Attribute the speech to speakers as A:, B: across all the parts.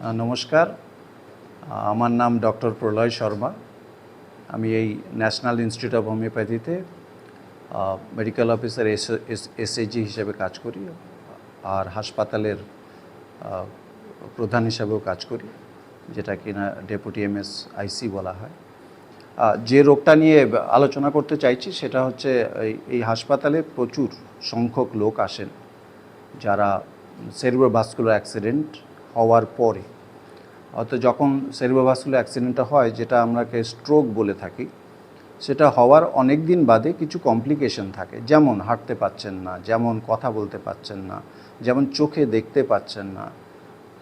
A: নমস্কার। আমার নাম ডক্টর প্রলয় শর্মা। আমি এই ন্যাশনাল ইনস্টিটিউট অফ হোমিওপ্যাথিতে মেডিকেল অফিসার এসএইচজি হিসেবে কাজ করি আর হাসপাতালের প্রধান হিসাবেও কাজ করি, যেটা কিনা ডেপুটি এমএস আইসি বলা হয়। যে রোগটা নিয়ে আলোচনা করতে চাইছি সেটা হচ্ছে এই হাসপাতালে প্রচুর সংখ্যক লোক আসেন, যারা সেরিব্রোভাস্কুলার অ্যাক্সিডেন্ট হওয়ার পরে। অর্থাৎ যখন সেরিব্রোভাস্কুলার অ্যাক্সিডেন্টটা হয়, যেটা আমরাকে স্ট্রোক বলে থাকি, সেটা হওয়ার অনেক দিন বাদে কিছু কমপ্লিকেশন থাকে। যেমন হাঁটতে পাচ্ছেন না, যেমন কথা বলতে পাচ্ছেন না, যেমন চোখে দেখতে পাচ্ছেন না,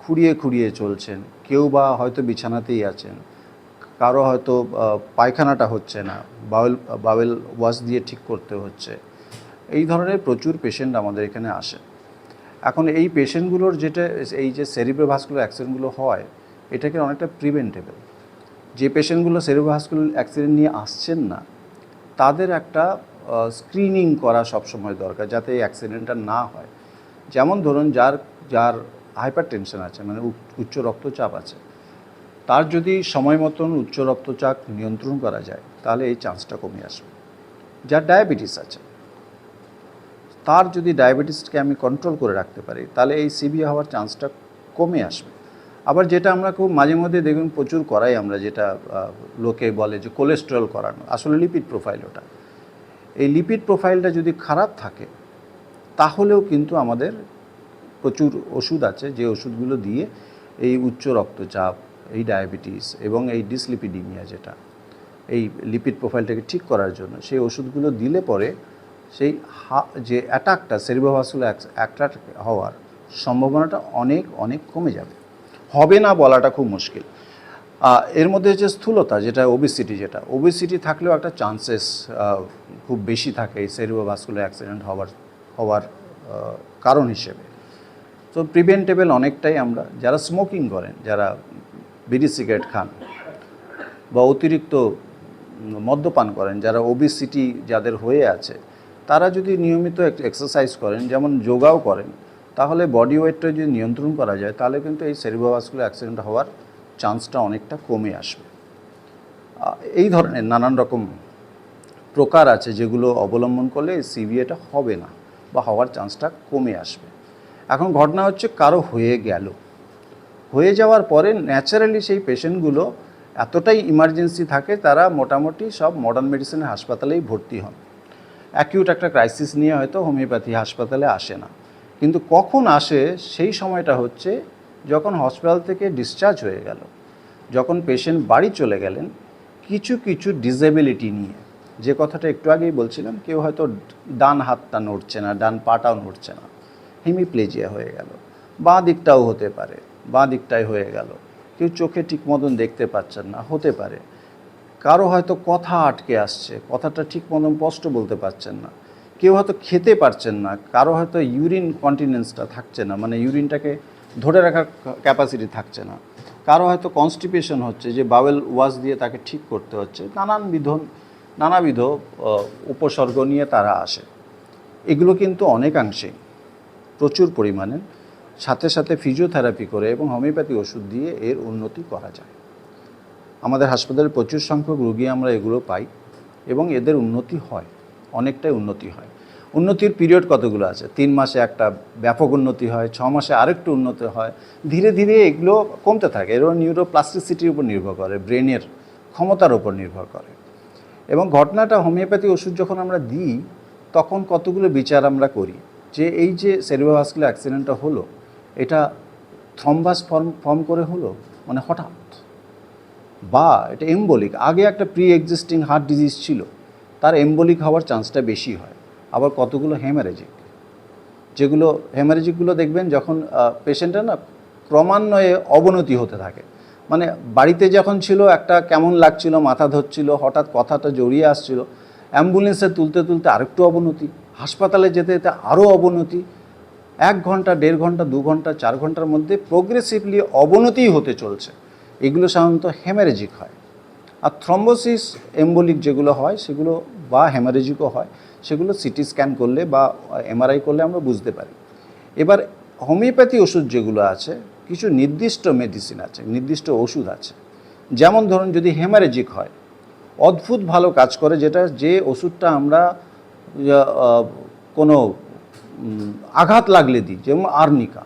A: খুঁড়িয়ে খুঁড়িয়ে চলছেন, কেউ বা হয়তো বিছানাতেই আছেন, কারও হয়তো পায়খানাটা হচ্ছে না, বাউল বাউল ওয়াশ দিয়ে ঠিক করতে হচ্ছে। এই ধরনের প্রচুর পেশেন্ট আমাদের এখানে আসে। এখন এই পেশেন্টগুলোর যেটা এই যে সেরিব্রোভাস্কুলার অ্যাক্সিডেন্টগুলো হয়, এটাকে অনেকটা প্রিভেন্টেবল যে পেশেন্টগুলো সেরিব্রোভাস্কুলার অ্যাক্সিডেন্ট নিয়ে আসছেন না, তাদের একটা স্ক্রিনিং করা সবসময় দরকার যাতে এই অ্যাক্সিডেন্টটা না হয়। যেমন ধরুন যার যার হাইপার টেনশন আছে মানে উচ্চ- উচ্চ রক্তচাপ আছে, তার যদি সময় মতন উচ্চ রক্তচাপ নিয়ন্ত্রণ করা যায়, তাহলে এই চান্সটা কমে আসবে। যার ডায়াবেটিস আছে তার যদি ডায়াবেটিসকে আমি কন্ট্রোল করে রাখতে পারি, তাহলে এই সিবি হওয়ার চান্সটা কমে আসবে। আবার যেটা আমরা খুব মাঝে মধ্যে দেখুন প্রচুর করাই আমরা, যেটা লোকে বলে যে কোলেস্টেরল করানো। আসলে লিপিড প্রোফাইল ওটা। এই লিপিড প্রোফাইলটা যদি খারাপ থাকে, তাহলেও কিন্তু আমাদের প্রচুর ওষুধ আছে, যে ওষুধগুলো দিয়ে এই উচ্চ রক্তচাপ, এই ডায়াবেটিস এবং এই ডিসলিপিডিমিয়া যেটা, এই লিপিড প্রোফাইলটাকে ঠিক করার জন্য, সেই ওষুধগুলো দিলে পরে সেই যে অ্যাটাকটা সেরিব্রোভাস্কুলার অ্যাটাক হওয়ার সম্ভাবনাটা অনেক অনেক কমে যাবে। হবে না বলাটা খুব মুশকিল। এর মধ্যে হচ্ছে স্থূলতা, যেটা ওবিসিটি যেটা ওবিসিটি থাকলেও একটা চান্সেস খুব বেশি থাকে এই সেরিব্রোভাস্কুলার অ্যাক্সিডেন্ট হওয়ার হওয়ার কারণ হিসেবে। তো প্রিভেন্টেবল অনেকটাই আমরা, যারা স্মোকিং করেন, যারা বিড়ি সিগারেট খান বা অতিরিক্ত মদ্যপান করেন, যারা ওবিসিটি যাদের হয়ে আছে তারা যদি নিয়মিত এক্সারসাইজ করেন, যেমন যোগাও করেন, তাহলে বডি ওয়েটটা যদি নিয়ন্ত্রণ করা যায়, তাহলে কিন্তু এই সেরিব্রোভাস্কুলার অ্যাক্সিডেন্ট হওয়ার চান্সটা অনেকটা কমে আসবে। এই ধরনের নানান রকম প্রকার আছে যেগুলো অবলম্বন করলে সিভিএটা হবে না বা হওয়ার চান্সটা কমে আসবে। এখন ঘটনা হচ্ছে কারও হয়ে গেল। হয়ে যাওয়ার পরে ন্যাচারালি সেই পেশেন্টগুলো এতটাই ইমার্জেন্সি থাকে, তারা মোটামুটি সব মডার্ন মেডিসিনের হাসপাতালেই ভর্তি হন। অ্যাকিউট একটা ক্রাইসিস নিয়ে হয়তো হোমিওপ্যাথি হাসপাতালে আসে না। কিন্তু কখন আসে সেই সময়টা হচ্ছে যখন হসপিটাল থেকে ডিসচার্জ হয়ে গেল, যখন পেশেন্ট বাড়ি চলে গেলেন কিছু কিছু ডিসেবিলিটি নিয়ে। যে কথাটা একটু আগেই বলছিলাম, কেউ হয়তো ডান হাতটা নড়ছে না, ডান পাটাও নড়ছে না হেমিপ্লেজিয়া হয়ে গেল, বাঁ দিকটাও হতে পারে, বাঁ দিকটাই হয়ে গেল, কেউ চোখে ঠিক মতন দেখতে পাচ্ছেন না, হতে পারে। কারও হয়তো কথা আটকে আসছে, কথাটা ঠিক মতন স্পষ্ট বলতে পারছেন না। কেউ হয়তো খেতে পারছেন না, কারও হয়তো ইউরিন কন্টিনেন্সটা থাকছে না মানে ইউরিনটাকে ধরে রাখার ক্যাপাসিটি থাকছে না। কারও হয়তো কনস্টিপেশন হচ্ছে, যে বাওয়েল ওয়াশ দিয়ে তাকে ঠিক করতে হচ্ছে নানান বিধ নানাবিধ উপসর্গ নিয়ে তারা আসে। এগুলো কিন্তু অনেকাংশেই প্রচুর পরিমাণে। সাথে সাথে ফিজিওথেরাপি করে এবং হোমিওপ্যাথি ওষুধ দিয়ে এর উন্নতি করা যায়। আমাদের হাসপাতালে প্রচুর সংখ্যক রুগী আমরা এগুলো পাই এবং এদের উন্নতি হয়, অনেকটাই উন্নতি হয়। উন্নতির পিরিয়ড কতগুলো আছে? তিন মাসে একটা ব্যাপক উন্নতি হয়, ছ মাসে আরেকটু উন্নতি হয়। ধীরে ধীরে এগুলো কমতে থাকে। এর নিউরোপ্লাস্টিসিটির উপর নির্ভর করে ব্রেনের ক্ষমতার উপর নির্ভর করে। এবং ঘটনাটা হোমিওপ্যাথি ওষুধ যখন আমরা দিই, তখন কতগুলো বিচার আমরা করি? যে এই যে সেরিব্রোভাস্কুলার অ্যাক্সিডেন্টটা হলো, এটা থ্রম্বাস ফর্ম ফর্ম করে হলো? মানে হঠাৎ। বা এটা এমবলিক, আগে একটা প্রি এক্সিস্টিং হার্ট ডিজিজ ছিল, তার এমবলিক হওয়ার চান্সটা বেশি হয়। আবার কতগুলো হেমারেজিক যেগুলো হেমারেজিকগুলো দেখবেন যখন পেশেন্টের না ক্রমান্বয়ে অবনতি হতে থাকে। মানে বাড়িতে যখন ছিল, একটা কেমন লাগছিল, মাথা ধরছিল, হঠাৎ কথাটা জড়িয়ে আসছিল অ্যাম্বুলেন্সে তুলতে তুলতে আরেকটু অবনতি, হাসপাতালে যেতে যেতে আরও অবনতি, এক ঘণ্টা, দেড় ঘণ্টা, দু ঘণ্টা, চার ঘণ্টার মধ্যে প্রোগ্রেসিভলি অবনতিই হতে চলছে। এগুলো সাধারণত হেমারেজিক হয়। আর থ্রম্বোসিস, এম্বোলিক যেগুলো হয়, সেগুলো বা হেমারেজিকও হয়, সেগুলো সিটি স্ক্যান করলে বা এমআরআই করলে আমরা বুঝতে পারি। এবার হোমিওপ্যাথি ওষুধ যেগুলো আছে, কিছু নির্দিষ্ট মেডিসিন আছে, নির্দিষ্ট ওষুধ আছে। যেমন ধরুন যদি হেমারেজিক হয়, অদ্ভুত ভালো কাজ করে যেটা যে ওষুধটা আমরা কোনো আঘাত লাগলে দিই, যেমন আর্নিকা।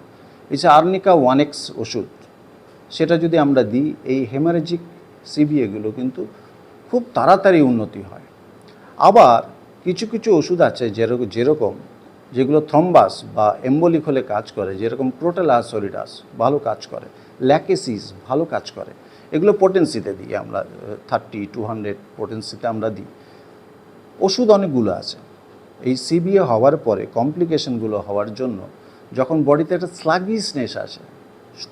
A: যে আর্নিকা ওয়ান এক্স ওষুধ সেটা যদি আমরা দিই, এই হেমারেজিক সিবিএগুলো কিন্তু খুব তাড়াতাড়ি উন্নতি হয়। আবার কিছু কিছু ওষুধ আছে যেরকম যেরকম যেগুলো থ্রম্বাস বা এম্বলিক হলে কাজ করে, যেরকম প্রোটেলাস সরিডাস ভালো কাজ করে, ল্যাকেসিস ভালো কাজ করে, এগুলো পোটেন্সিতে দিই আমরা থার্টি টু হান্ড্রেড পোটেন্সিতে আমরা দিই। ওষুধ অনেকগুলো আছে। এই সিবিএ হওয়ার পরে কমপ্লিকেশনগুলো হওয়ার জন্য যখন বডিতে একটা স্লাগিসনেস আসে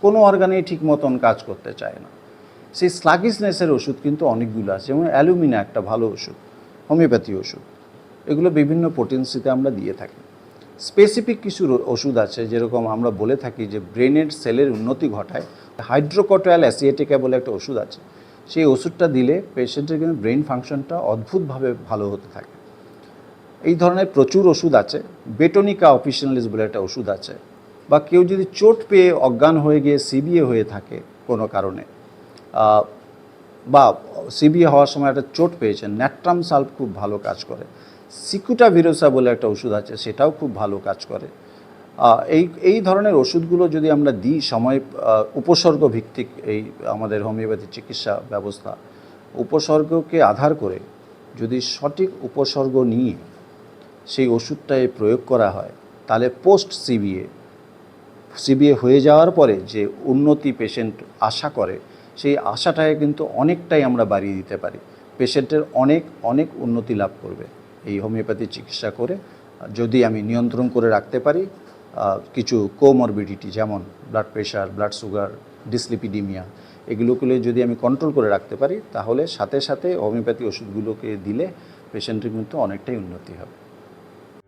A: কোনো অর্গানেই ঠিক মতন কাজ করতে চায় না। সেই স্লাগিসনেসের ওষুধ কিন্তু অনেকগুলো আছে, যেমন অ্যালুমিনা একটা ভালো ওষুধ হোমিওপ্যাথি ওষুধ। এগুলো বিভিন্ন পোটেন্সিতে আমরা দিয়ে থাকি। স্পেসিফিক কিছু ওষুধ আছে, যেরকম আমরা বলে থাকি যে ব্রেনের সেলের উন্নতি ঘটায়। হাইড্রোকটোয়াল অ্যাসিয়েটিকা বলে একটা ওষুধ আছে। সেই ওষুধটা দিলে পেশেন্টের কিন্তু ব্রেন ফাংশনটা অদ্ভুতভাবে ভালো হতে থাকে। এই ধরনের প্রচুর ওষুধ আছে। বেটনিকা অফিসিয়ালিস বলে একটা ওষুধ আছে। বা কেউ যদি চোট পেয়ে অজ্ঞান হয়ে গিয়ে সিবিএ হয়ে থাকে কোনো কারণে বা সিবিএ হওয়ার সময় একটা চোট পেয়েছেন, ন্যাট্রাম সাল্প খুব ভালো কাজ করে। সিকুটা ভিরোসা বলে একটা ওষুধ আছে, সেটাও খুব ভালো কাজ করে। এই এই ধরনের ওষুধগুলো যদি আমরা দিই সময় উপসর্গ ভিত্তিক এই আমাদের হোমিওপ্যাথি চিকিৎসা ব্যবস্থা, উপসর্গকে আধার করে যদি সঠিক উপসর্গ নিয়ে সেই ওষুধটায় প্রয়োগ করা হয়, তাহলে পোস্ট সিবিএ সিবিএ হয়ে যাওয়ার পরে যে উন্নতি পেশেন্ট আশা করে, সেই আশাটাকে কিন্তু অনেকটাই আমরা বাড়িয়ে দিতে পারি। পেশেন্টের অনেক অনেক উন্নতি লাভ করবে। এই হোমিওপ্যাথি চিকিৎসা করে, যদি আমি নিয়ন্ত্রণ করে রাখতে পারি কিছু কোমরবিডিটি যেমন blood pressure blood sugar dyslipidemia এগুলোগুলো যদি আমি কন্ট্রোল করে রাখতে পারি, তাহলে সাথে সাথে হোমিওপ্যাথি ওষুধগুলোকে দিলে পেশেন্টের কিন্তু অনেকটাই উন্নতি হবে।